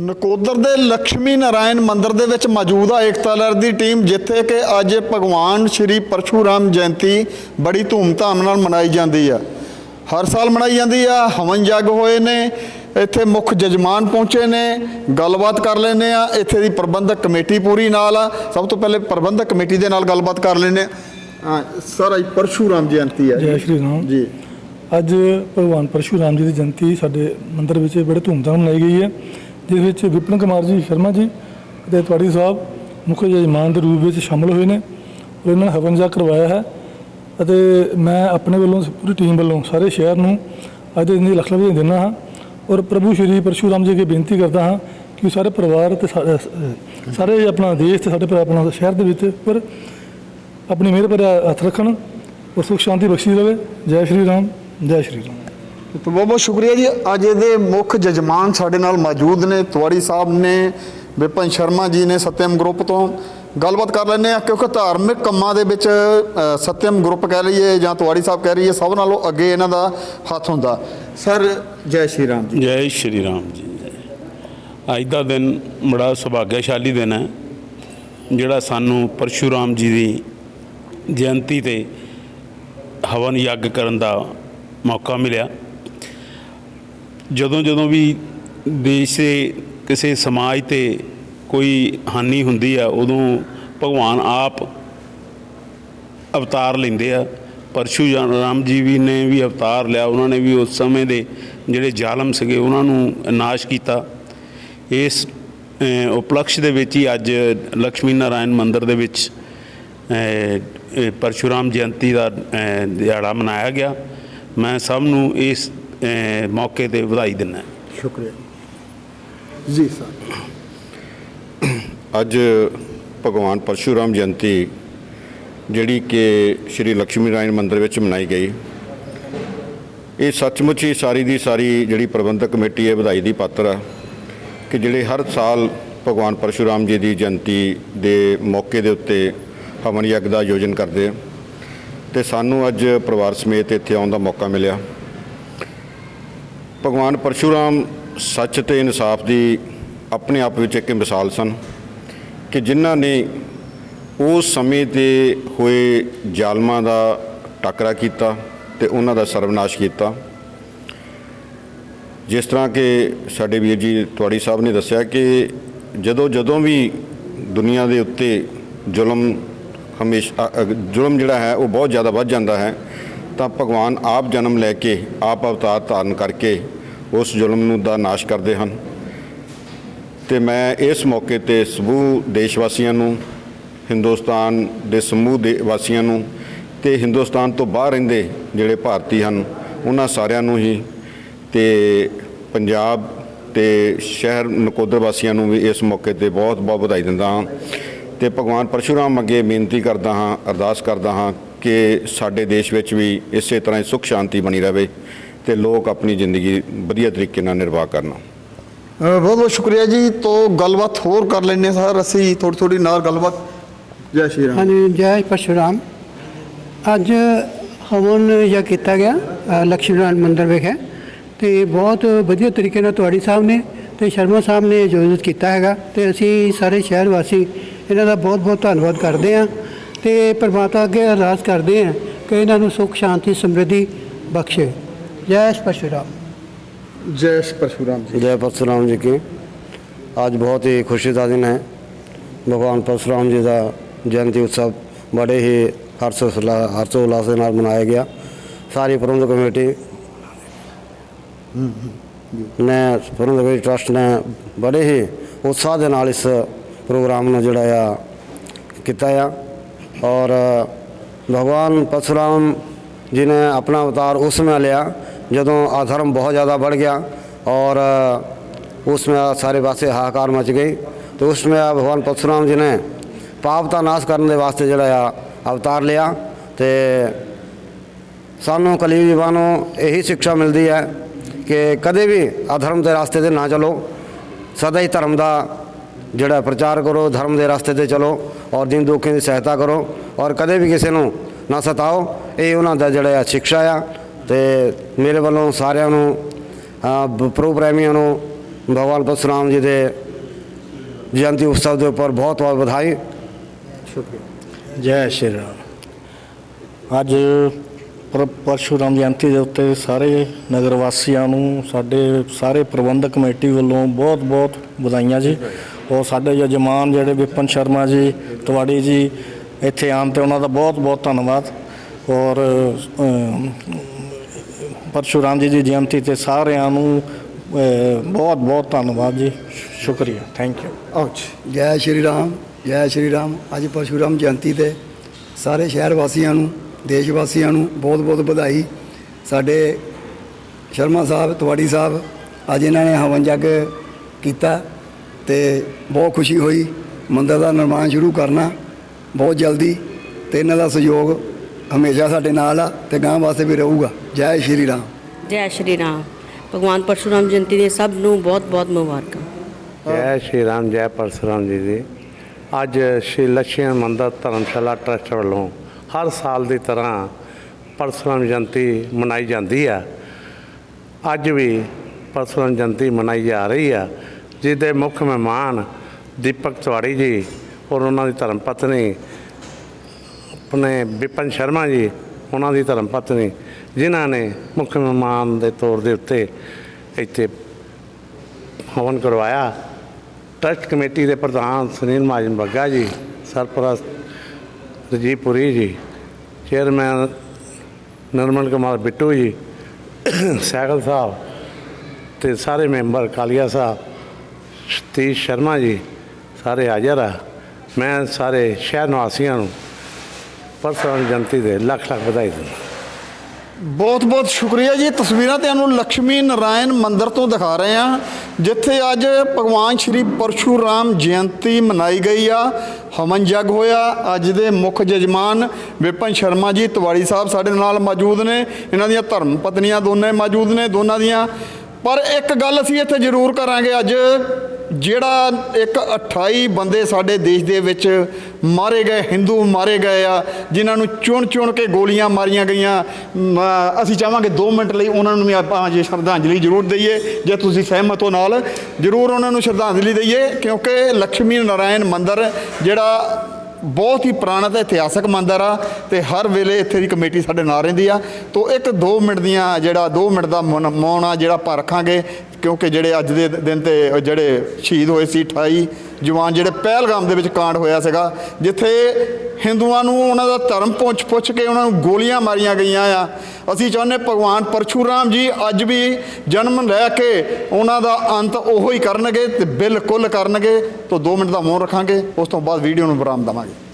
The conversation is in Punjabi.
ਨਕੋਦਰ ਦੇ ਲక్ష్ਮੀ ਨਾਰਾਇਣ ਮੰਦਿਰ ਦੇ ਵਿੱਚ ਮੌਜੂਦ ਆ ਏਕਤਾ ਲਹਿਰ ਦੀ ਟੀਮ ਜਿੱਥੇ ਕਿ ਅੱਜ ਭਗਵਾਨ ਸ਼੍ਰੀ ਪਰਸ਼ੂਰਾਮ ਜਯੰਤੀ ਬੜੀ ਧੂਮਧਾਮ ਨਾਲ ਮਨਾਈ ਜਾਂਦੀ ਆ। ਹਰ ਸਾਲ ਮਨਾਈ ਜਾਂਦੀ ਆ ਹਵਨ ਜਗ ਹੋਏ ਨੇ ਇੱਥੇ ਮੁੱਖ ਜਜਮਾਨ ਪਹੁੰਚੇ ਨੇ ਗੱਲਬਾਤ ਕਰ ਲੈਨੇ ਆ ਇੱਥੇ ਦੀ ਪ੍ਰਬੰਧਕ ਕਮੇਟੀ ਪੂਰੀ ਨਾਲ ਆ। ਸਭ ਤੋਂ ਪਹਿਲੇ ਪ੍ਰਬੰਧਕ ਕਮੇਟੀ ਦੇ ਨਾਲ ਗੱਲਬਾਤ ਕਰ ਲੈਨੇ ਆ। ਸਰ ਅੱਜ ਪਰਸ਼ੂਰਾਮ ਜਯੰਤੀ ਆ। ਜੈ ਸ਼੍ਰੀ ਰਾਮ। ਜੀ। ਅੱਜ ਭਗਵਾਨ ਪਰਸ਼ੂਰਾਮ ਜੀ ਦੀ ਜਯੰਤੀ ਸਾਡੇ ਮੰਦਿਰ ਵਿੱਚ ਬੜੇ ਧੂਮਧਾਮ ਮਨਾਈ ਗਈ ਹੈ, ਜਿਸ ਵਿੱਚ ਵਿਪਨ ਕੁਮਾਰ ਜੀ, ਸ਼ਰਮਾ ਜੀ ਅਤੇ ਤਵਾੜੀ ਸਾਹਿਬ ਮੁੱਖ ਜਜਮਾਨ ਦੇ ਰੂਪ ਵਿੱਚ ਸ਼ਾਮਲ ਹੋਏ ਨੇ ਔਰ ਇਹਨਾਂ ਨੇ ਹਵਨ ਜਾ ਕਰਵਾਇਆ ਹੈ ਅਤੇ ਮੈਂ ਆਪਣੇ ਵੱਲੋਂ, ਪੂਰੀ ਟੀਮ ਵੱਲੋਂ, ਸਾਰੇ ਸ਼ਹਿਰ ਨੂੰ ਅੱਜ ਦੇ ਦਿਨ ਦੀ ਲੱਖ ਲੱਖ ਦਿੰਦਾ ਹਾਂ ਔਰ ਪ੍ਰਭੂ ਸ਼੍ਰੀ ਪਰਸ਼ੂਰਾਮ ਜੀ ਅੱਗੇ ਬੇਨਤੀ ਕਰਦਾ ਹਾਂ ਕਿ ਸਾਰੇ ਪਰਿਵਾਰ ਤੇ ਸਾਰੇ ਆਪਣਾ ਦੇਸ਼ ਤੇ ਸਾਡੇ ਆਪਣਾ ਸ਼ਹਿਰ ਦੇ ਵਿੱਚ ਪਰ ਆਪਣੀ ਮਿਹਰ ਭਰਿਆ ਹੱਥ ਰੱਖਣ ਔਰ ਸੁਖ ਸ਼ਾਂਤੀ ਬਖਸ਼ੀ ਰਵੇ ਜੈ ਸ਼੍ਰੀ ਰਾਮ। ਜੈ ਸ਼੍ਰੀ ਰਾਮ। ਤਾਂ ਬਹੁਤ ਬਹੁਤ ਸ਼ੁਕਰੀਆ ਜੀ। ਅੱਜ ਇਹਦੇ ਮੁੱਖ ਜਜਮਾਨ ਸਾਡੇ ਨਾਲ ਮੌਜੂਦ ਨੇ। ਤਵਾੜੀ ਸਾਹਿਬ ਨੇ ਵਿਪਨ ਸ਼ਰਮਾ ਜੀ ਨੇ ਸਤਿਅਮ ਗਰੁੱਪ ਤੋਂ। ਗੱਲਬਾਤ ਕਰ ਲੈਂਦੇ ਆ ਕਿਉਂਕਿ ਧਾਰਮਿਕ ਕੰਮਾਂ ਦੇ ਵਿੱਚ ਸਤਿਅਮ ਗਰੁੱਪ ਕਹਿ ਲਈਏ ਜਾਂ ਤਵਾੜੀ ਸਾਹਿਬ ਕਹਿ ਲਈਏ ਸਭ ਨਾਲੋਂ ਅੱਗੇ ਇਹਨਾਂ ਦਾ ਹੱਥ ਹੁੰਦਾ। ਸਰ ਜੈ ਸ਼੍ਰੀ ਰਾਮ ਜੀ। ਜੈ ਸ਼੍ਰੀ ਰਾਮ ਜੀ। ਅੱਜ ਦਾ ਦਿਨ ਬੜਾ ਸੁਭਾਗਿਆਸ਼ਾਲੀ ਦਿਨ ਹੈ ਜਿਹੜਾ ਸਾਨੂੰ ਪਰਸ਼ੂਰਾਮ ਜੀ ਦੀ ਜਯੰਤੀ ਤੇ ਹਵਨ ਯੱਗ ਕਰਨ ਦਾ ਮੌਕਾ ਮਿਲਿਆ। ਜਦੋਂ ਜਦੋਂ ਵੀ ਦੇਸ਼ ਦੇ ਕਿਸੇ ਸਮਾਜ ਤੇ ਕੋਈ ਹਾਨੀ ਹੁੰਦੀ ਆ, ਉਦੋਂ ਭਗਵਾਨ ਆਪ ਅਵਤਾਰ ਲੈਂਦੇ ਆ। ਪਰਸ਼ੂ ਰਾਮ ਜੀ ਵੀ ਨੇ ਵੀ ਅਵਤਾਰ ਲਿਆ, ਉਹਨਾਂ ਨੇ ਵੀ ਉਸ ਸਮੇਂ ਦੇ ਜਿਹੜੇ ਜ਼ਾਲਮ ਸੀਗੇ, ਉਹਨਾਂ ਨੂੰ ਨਾਸ਼ ਕੀਤਾ। ਇਸ ਉਪਲਕਸ਼ ਦੇ ਵਿੱਚ ਹੀ ਅੱਜ ਲక్ష్ਮੀ ਨਾਰਾਇਣ ਮੰਦਿਰ ਦੇ ਵਿੱਚ ਪਰਸ਼ੂਰਾਮ ਜਯੰਤੀ ਦਾ ਦਿਹਾੜਾ ਮਨਾਇਆ ਗਿਆ। ਮੈਂ ਸਭ ਨੂੰ ਇਸ ਮੌਕੇ ਤੇ ਵਧਾਈ ਦਿੰਦਾ। ਸ਼ੁਕਰੀਆ। ਜੀ ਸਰ। ਅੱਜ ਭਗਵਾਨ ਪਰਸ਼ੂਰਾਮ ਜਯੰਤੀ ਜਿਹੜੀ ਕਿ ਸ਼੍ਰੀ ਲక్ష్ਮੀ ਨਾਰਾਇਣ ਮੰਦਿਰ ਵਿੱਚ ਮਨਾਈ ਗਈ ਇਹ ਸੱਚਮੁੱਚ ਹੀ ਸਾਰੀ ਦੀ ਸਾਰੀ ਜਿਹੜੀ ਪ੍ਰਬੰਧਕ ਕਮੇਟੀ ਹੈ ਵਧਾਈ ਦੀ ਪਾਤਰ ਆ ਕਿ ਜਿਹੜੇ ਹਰ ਸਾਲ ਭਗਵਾਨ ਪਰਸ਼ੂਰਾਮ ਜੀ ਦੀ ਜਯੰਤੀ ਦੇ ਮੌਕੇ ਦੇ ਉੱਤੇ ਹਵਨ ਯੱਗ ਦਾ ਆਯੋਜਨ ਕਰਦੇ ਆ। ਤੇ ਸਾਨੂੰ ਅੱਜ ਪਰਿਵਾਰ ਸਮੇਤ ਇੱਥੇ ਆਉਣ ਦਾ ਮੌਕਾ ਮਿਲਿਆ। ਭਗਵਾਨ ਪਰਸ਼ੂਰਾਮ ਸੱਚ ਤੇ ਇਨਸਾਫ ਦੀ ਆਪਣੇ ਆਪ ਵਿੱਚ ਇੱਕ ਮਿਸਾਲ ਸਨ ਕਿ ਜਿਨ੍ਹਾਂ ਨੇ ਉਸ ਸਮੇਂ ਤੇ ਹੋਏ ਜ਼ਾਲਮਾਂ ਦਾ ਟਾਕਰਾ ਕੀਤਾ ਤੇ ਉਹਨਾਂ ਦਾ ਸਰਵਨਾਸ਼ ਕੀਤਾ। ਜਿਸ ਤਰ੍ਹਾਂ ਕਿ ਸਾਡੇ ਵੀਰ ਜੀ ਤੁਹਾਡੀ ਸਾਹਿਬ ਨੇ ਦੱਸਿਆ ਕਿ ਜਦੋਂ ਜਦੋਂ ਵੀ ਦੁਨੀਆ ਦੇ ਉੱਤੇ ਜ਼ੁਲਮ ਹਮੇਸ਼ਾ, ਅ- ਜ਼ੁਲਮ ਜਿਹੜਾ ਹੈ, ਉਹ ਬਹੁਤ ਜ਼ਿਆਦਾ ਵੱਧ ਜਾਂਦਾ ਹੈ। ਤਾਂ ਭਗਵਾਨ ਆਪ ਜਨਮ ਲੈ ਕੇ, ਆਪ ਅਵਤਾਰ ਧਾਰਨ ਕਰਕੇ ਉਸ ਜ਼ੁਲਮ ਨੂੰ ਦਾ ਨਾਸ਼ ਕਰਦੇ ਹਨ। ਤੇ ਮੈਂ ਇਸ ਮੌਕੇ ਤੇ ਸਮੂਹ ਦੇਸ਼ ਵਾਸੀਆਂ ਨੂੰ, ਹਿੰਦੁਸਤਾਨ ਦੇ ਸਮੂਹ ਦੇ ਵਾਸੀਆਂ ਨੂੰ ਤੇ ਹਿੰਦੁਸਤਾਨ ਤੋਂ ਬਾਹਰ ਰਹਿੰਦੇ ਜਿਹੜੇ ਭਾਰਤੀ ਹਨ, ਉਹਨਾਂ ਸਾਰਿਆਂ ਨੂੰ ਹੀ ਤੇ ਪੰਜਾਬ ਤੇ ਸ਼ਹਿਰ ਨਕੋਦਰ ਵਾਸੀਆਂ ਨੂੰ ਵੀ ਇਸ ਮੌਕੇ ਤੇ ਬਹੁਤ ਬਹੁਤ ਵਧਾਈ ਦਿੰਦਾ ਹਾਂ। ਤੇ ਭਗਵਾਨ ਪਰਸ਼ੁਰਾਮ ਅੱਗੇ ਬੇਨਤੀ ਕਰਦਾ ਹਾਂ ਅਰਦਾਸ ਕਰਦਾ ਹਾਂ ਕਿ ਸਾਡੇ ਦੇਸ਼ ਵਿੱਚ ਵੀ ਇਸੇ ਤਰ੍ਹਾਂ ਹੀ ਸੁਖ ਸ਼ਾਂਤੀ ਬਣੀ ਰਹੇ ਤੇ ਲੋਕ ਆਪਣੀ ਜ਼ਿੰਦਗੀ ਵਧੀਆ ਤਰੀਕੇ ਨਾਲ ਨਿਰਵਾਹ ਕਰਨ। ਬਹੁਤ ਬਹੁਤ ਸ਼ੁਕਰੀਆ ਜੀ। ਤੋਂ ਗੱਲਬਾਤ ਹੋਰ ਕਰ ਲੈਂਦੇ ਸਰ। ਅਸੀਂ ਥੋੜੀ ਥੋੜੀ ਨਾਲ ਗੱਲਬਾਤ। ਜੈ ਸ਼੍ਰੀ ਰਾਮ। ਹਾਂਜੀ ਜੈ ਪਰਸ਼ੁਰਾਮ। ਅੱਜ ਹਵਨ ਜਾਂ ਕੀਤਾ ਗਿਆ ਲਕਸ਼ਮੀ ਨਾਰਾਇਣ ਮੰਦਿਰ ਵਿਖੇ। ਤੇ ਬਹੁਤ ਵਧੀਆ ਤਰੀਕੇ ਨਾਲ ਤੁਹਾਡੀ ਸਾਹਿਬ ਨੇ ਤੇ ਸ਼ਰਮਾ ਸਾਹਿਬ ਨੇ ਆਯੋਜਿਤ ਕੀਤਾ ਹੈਗਾ। ਤੇ ਅਸੀਂ ਸਾਰੇ ਸ਼ਹਿਰ ਵਾਸੀ ਇਹਨਾਂ ਦਾ ਬਹੁਤ ਬਹੁਤ ਧੰਨਵਾਦ ਕਰਦੇ ਹਾਂ ਤੇ ਪਰਮਾਤਮਾ ਅੱਗੇ ਅਰਦਾਸ ਕਰਦੇ ਹਾਂ ਕਿ ਇਹਨਾਂ ਨੂੰ ਸੁਖ ਸ਼ਾਂਤੀ ਸਮਰਿੱਧੀ ਬਖਸ਼ੇ ਜੈ ਪਰਸ਼ੁਰਾਮ ਜੈ परशुराम जी जय परशुराम जी की आज बहुत ही खुशी का दिन है भगवान परशुराम जी का जयंती उत्सव बड़े ही हर्षोल्लास हर्षोल्लास के नाल मनाया गया सारी प्रबंध कमेटी ਨੇ ਪ੍ਰਬੰਧਕ ਕਮੇਟੀ ਟਰਸਟ ਨੇ ਬੜੇ ਹੀ ਉਤਸ਼ਾਹ ਦੇ ਨਾਲ ਇਸ ਪ੍ਰੋਗਰਾਮ ਨੂੰ ਜਿਹੜਾ ਆ ਕੀਤਾ ਆ। ਔਰ ਭਗਵਾਨ ਪਰਸ਼ੁਰਾਮ ਜੀ ਨੇ ਆਪਣਾ ਅਵਤਾਰ ਉਸ ਸਮੇਂ ਲਿਆ, ਜਦੋਂ ਅਧਰਮ ਬਹੁਤ ਜ਼ਿਆਦਾ ਵੱਧ ਗਿਆ ਔਰ ਉਸ ਵਿੱਚ ਸਾਰੇ ਪਾਸੇ ਹਾਹਾਕਾਰ ਮਚ ਗਈ। ਤੇ ਉਸ ਵਿੱਚ ਭਗਵਾਨ ਪਰਸ਼ੁਰਾਮ ਜੀ ਨੇ ਪਾਪ ਦਾ ਨਾਸ਼ ਕਰਨ ਦੇ ਵਾਸਤੇ ਜਿਹੜਾ ਆ ਅਵਤਾਰ ਲਿਆ। ਤੇ ਸਾਨੂੰ ਕਲੀ ਜੀਵਾਨੋਂ ਇਹੀ ਸਿੱਖਿਆ ਮਿਲਦੀ ਹੈ ਕਿ ਕਦੇ ਵੀ ਅਧਰਮ ਦੇ ਰਸਤੇ ਤੇ ਨਾ ਚਲੋ। ਸਦਾ ਹੀ ਧਰਮ ਦਾ ਜਿਹੜਾ ਪ੍ਰਚਾਰ ਕਰੋ ਧਰਮ ਦੇ ਰਸਤੇ ਤੇ ਚਲੋ ਔਰ ਦਿਨ ਦੁੱਖਾਂ ਦੀ ਸਹਾਇਤਾ ਕਰੋ ਔਰ ਕਦੇ ਵੀ ਕਿਸੇ ਨੂੰ ਨਾ ਸਤਾਓ ਇਹ ਉਹਨਾਂ ਦਾ ਜਿਹੜਾ ਆ ਸਿੱਖਿਆ ਆ ਤੇ ਮੇਰੇ ਵੱਲੋਂ ਸਾਰਿਆਂ ਨੂੰ ਅ, ਪ੍ਰੋ ਪ੍ਰੇਮੀਆਂ ਨੂੰ ਭਗਵਾਨ ਪਰਸ਼ੁਰਾਮ ਜੀ ਦੇ ਜਯੰਤੀ ਉਤਸਵ ਦੇ ਉੱਪਰ ਬਹੁਤ ਬਹੁਤ ਵਧਾਈ। ਸ਼ੁਕਰੀਆ। ਜੈ ਸ਼੍ਰੀ ਰਾਮ। ਅੱਜ ਪਰ- ਪਰਸ਼ੂਰਾਮ ਜਯੰਤੀ ਦੇ ਉੱਤੇ ਸਾਰੇ ਨਗਰ ਵਾਸੀਆਂ ਨੂੰ ਸਾਡੇ ਸਾਰੇ ਪ੍ਰਬੰਧਕ ਕਮੇਟੀ ਵੱਲੋਂ ਬਹੁਤ ਬਹੁਤ ਵਧਾਈਆਂ ਜੀ। ਔਰ ਸਾਡੇ ਯਜਮਾਨ ਜਿਹੜੇ ਵਿਪਨ ਸ਼ਰਮਾ ਜੀ ਤਵਾੜੀ ਜੀ ਇੱਥੇ ਆਉਣ ਤੇ ਉਹਨਾਂ ਦਾ ਬਹੁਤ ਬਹੁਤ ਧੰਨਵਾਦ। ਔਰ ਅਮ, ਪਰਸ਼ੂਰਾਮ ਜੀ ਦੀ ਜਯੰਤੀ ਤੇ ਸਾਰਿਆਂ ਨੂੰ ਬਹੁਤ ਬਹੁਤ ਧੰਨਵਾਦ ਜੀ। ਸ਼ੁਕਰੀਆ। ਥੈਂਕ ਯੂ ਆਓ ਜੈ। ਸ਼੍ਰੀ ਰਾਮ ਜੈ ਸ਼੍ਰੀ ਰਾਮ। ਅੱਜ ਪਰਸ਼ੂਰਾਮ ਜਯੰਤੀ ਤੇ ਸਾਰੇ ਸ਼ਹਿਰ ਵਾਸੀਆਂ ਨੂੰ ਦੇਸ਼ ਵਾਸੀਆਂ ਨੂੰ ਬਹੁਤ ਬਹੁਤ ਵਧਾਈ। ਸਾਡੇ ਸ਼ਰਮਾ ਸਾਹਿਬ ਤਵਾੜੀ ਸਾਹਿਬ ਅੱਜ ਇਹਨਾਂ ਨੇ ਹਵਨ ਜੱਗ ਕੀਤਾ। ਤੇ ਬਹੁਤ ਖੁਸ਼ੀ ਹੋਈ। ਮੰਦਰ ਦਾ ਨਿਰਮਾਣ ਸ਼ੁਰੂ ਕਰਨਾ ਬਹੁਤ ਜਲਦੀ ਤੇ ਇਹਨਾਂ ਦਾ ਸਹਿਯੋਗ ਹਮੇਸ਼ਾ ਸਾਡੇ ਨਾਲ ਆ ਤੇ ਗਾਂ ਵਾਸਤੇ ਵੀ ਰਹੂਗਾ। ਜੈ ਸ਼੍ਰੀ ਰਾਮ। ਜੈ ਸ਼੍ਰੀ ਰਾਮ। ਭਗਵਾਨ ਪਰਸ਼ੁਰਾਮ ਜਯੰਤੀ ਦੀਆਂ ਸਭ ਨੂੰ ਬਹੁਤ ਬਹੁਤ ਮੁਬਾਰਕਾਂ। ਜੈ ਸ਼੍ਰੀ ਰਾਮ ਜੈ ਪਰਸ਼ੁਰਾਮ ਜੀ ਦੀ। ਅੱਜ ਸ਼੍ਰੀ ਲక్ష్ਮਣ ਮੰਦਰ ਧਰਮਸ਼ਾਲਾ ਟਰਸਟ ਵੱਲੋਂ ਹਰ ਸਾਲ ਦੀ ਤਰ੍ਹਾਂ ਪਰਸ਼ੁਰਾਮ ਜਯੰਤੀ ਮਨਾਈ ਜਾਂਦੀ ਆ। ਅੱਜ ਵੀ ਪਰਸ਼ੁਰਾਮ ਜਯੰਤੀ ਮਨਾਈ ਜਾ ਰਹੀ ਆ। ਜਿਹਦੇ ਮੁੱਖ ਮਹਿਮਾਨ ਦੀਪਕ ਤਿਵਾੜੀ ਜੀ ਔਰ ਉਹਨਾਂ ਦੀ ਧਰਮ ਪਤਨੀ, ਆਪਣੇ ਵਿਪਨ ਸ਼ਰਮਾ ਜੀ, ਉਹਨਾਂ ਦੀ ਧਰਮ ਪਤਨੀ, ਜਿਨ੍ਹਾਂ ਨੇ ਮੁੱਖ ਮਹਿਮਾਨ ਦੇ ਤੌਰ ਦੇ ਉੱਤੇ ਇੱਥੇ ਹਵਨ ਕਰਵਾਇਆ। ਟਰਸਟ ਕਮੇਟੀ ਦੇ ਪ੍ਰਧਾਨ ਸੁਨੀਲ ਮਹਾਜਨ ਬੱਗਾ ਜੀ, ਸਰਪ੍ਰਸਤ ਰਜੀਵ ਪੁਰੀ ਜੀ, ਚੇਅਰਮੈਨ ਨਰਮਲ ਕੁਮਾਰ ਬਿੱਟੂ ਜੀ ਸੈਗਲ ਸਾਹਿਬ ਤੇ ਸਾਰੇ ਮੈਂਬਰ ਕਾਲੀਆ ਸਾਹਿਬ ਸਤੀਸ਼ ਸ਼ਰਮਾ ਜੀ ਸਾਰੇ ਹਾਜ਼ਰ ਆ। ਮੈਂ ਸਾਰੇ ਸ਼ਹਿਰ ਨਿਵਾਸੀਆਂ ਨੂੰ ਪਰਸੋਂ ਜਯੰਤੀ ਦੇ ਲੱਖ ਲੱਖ ਵਧਾਈ ਦਿੰਦਾ। ਬਹੁਤ ਬਹੁਤ ਸ਼ੁਕਰੀਆ ਜੀ। ਤਸਵੀਰਾਂ ਤੁਹਾਨੂੰ ਲక్ష్ਮੀ ਨਰਾਇਣ ਮੰਦਿਰ ਤੋਂ ਦਿਖਾ ਰਹੇ ਹਾਂ, ਜਿੱਥੇ ਅੱਜ ਭਗਵਾਨ ਸ਼੍ਰੀ ਪਰਸ਼ੂਰਾਮ ਜਯੰਤੀ ਮਨਾਈ ਗਈ ਆ। ਹਵਨ ਜਗ ਹੋਇਆ, ਅੱਜ ਦੇ ਮੁੱਖ ਜਜਮਾਨ ਵਿਪਨ ਸ਼ਰਮਾ ਜੀ ਤਿਵਾੜੀ ਸਾਹਿਬ ਸਾਡੇ ਨਾਲ ਮੌਜੂਦ ਨੇ। ਇਹਨਾਂ ਦੀਆਂ ਧਰਮ ਪਤਨੀਆਂ ਦੋਨੇ ਮੌਜੂਦ ਨੇ ਦੋਨਾਂ ਦੀਆਂ। ਪਰ ਇੱਕ ਗੱਲ ਅਸੀਂ ਇੱਥੇ ਜ਼ਰੂਰ ਕਰਾਂਗੇ, ਅੱਜ ਜਿਹੜਾ ਇੱਕ 28 ਬੰਦੇ ਸਾਡੇ ਦੇਸ਼ ਦੇ ਵਿੱਚ ਮਾਰੇ ਗਏ, ਹਿੰਦੂ ਮਾਰੇ ਗਏ ਆ, ਜਿਨ੍ਹਾਂ ਨੂੰ ਚੁਣ ਚੁਣ ਕੇ ਗੋਲੀਆਂ ਮਾਰੀਆਂ ਗਈਆਂ ਅਸੀਂ ਚਾਹਾਂਗੇ 2 ਮਿੰਟ ਲਈ ਉਹਨਾਂ ਨੂੰ ਵੀ ਆਪਾਂ ਜੇ ਸ਼ਰਧਾਂਜਲੀ ਜ਼ਰੂਰ ਦਈਏ, ਜੇ ਤੁਸੀਂ ਸਹਿਮਤ ਹੋ ਨਾਲ, ਜ਼ਰੂਰ ਉਹਨਾਂ ਨੂੰ ਸ਼ਰਧਾਂਜਲੀ ਦਈਏ, ਕਿਉਂਕਿ ਲక్ష్ਮੀ ਨਾਰਾਇਣ ਮੰਦਿਰ ਜਿਹੜਾ ਬਹੁਤ ਹੀ ਪੁਰਾਣਾ ਤੇ ਇਤਿਹਾਸਕ ਮੰਦਰ ਆ ਤੇ ਹਰ ਵੇਲੇ ਇੱਥੇ ਦੀ ਕਮੇਟੀ ਸਾਡੇ ਨਾਲ ਰਹਿੰਦੀ ਆ। ਤੋਂ ਇੱਕ 2 ਮਿੰਟ ਦੀਆਂ ਜਿਹੜਾ 2 ਮਿੰਟ ਦਾ ਮੌਨ ਮੌਨ ਆ ਜਿਹੜਾ ਆਪਾਂ ਰੱਖਾਂਗੇ, ਕਿਉਂਕਿ ਜਿਹੜੇ ਅੱਜ ਦੇ ਦਿਨ ਤੇ ਜਿਹੜੇ ਸ਼ਹੀਦ ਹੋਏ ਸੀ 28 ਜਵਾਨ, ਜਿਹੜੇ ਪਹਿਲਗਾਮ ਦੇ ਵਿੱਚ ਕਾਂਡ ਹੋਇਆ ਸੀਗਾ, ਜਿੱਥੇ ਹਿੰਦੂਆਂ ਨੂੰ ਉਹਨਾਂ ਦਾ ਧਰਮ ਪੁੱਛ ਪੁੱਛ ਕੇ ਉਹਨਾਂ ਨੂੰ ਗੋਲੀਆਂ ਮਾਰੀਆਂ ਗਈਆਂ ਆ। ਅਸੀਂ ਚਾਹੁੰਦੇ ਭਗਵਾਨ ਪਰਸ਼ੂਰਾਮ ਜੀ ਅੱਜ ਵੀ ਜਨਮ ਲੈ ਕੇ ਉਹਨਾਂ ਦਾ ਅੰਤ ਉਹੋ ਹੀ ਕਰਨਗੇ ਤੇ ਬਿਲਕੁਲ ਕਰਨਗੇ। ਤੋਂ 2 ਮਿੰਟ ਦਾ ਮੌਨ ਰੱਖਾਂਗੇ। ਉਸ ਤੋਂ ਬਾਅਦ ਵੀਡੀਓ ਨੂੰ ਵਿਰਾਮ ਦੇਵਾਂਗੇ।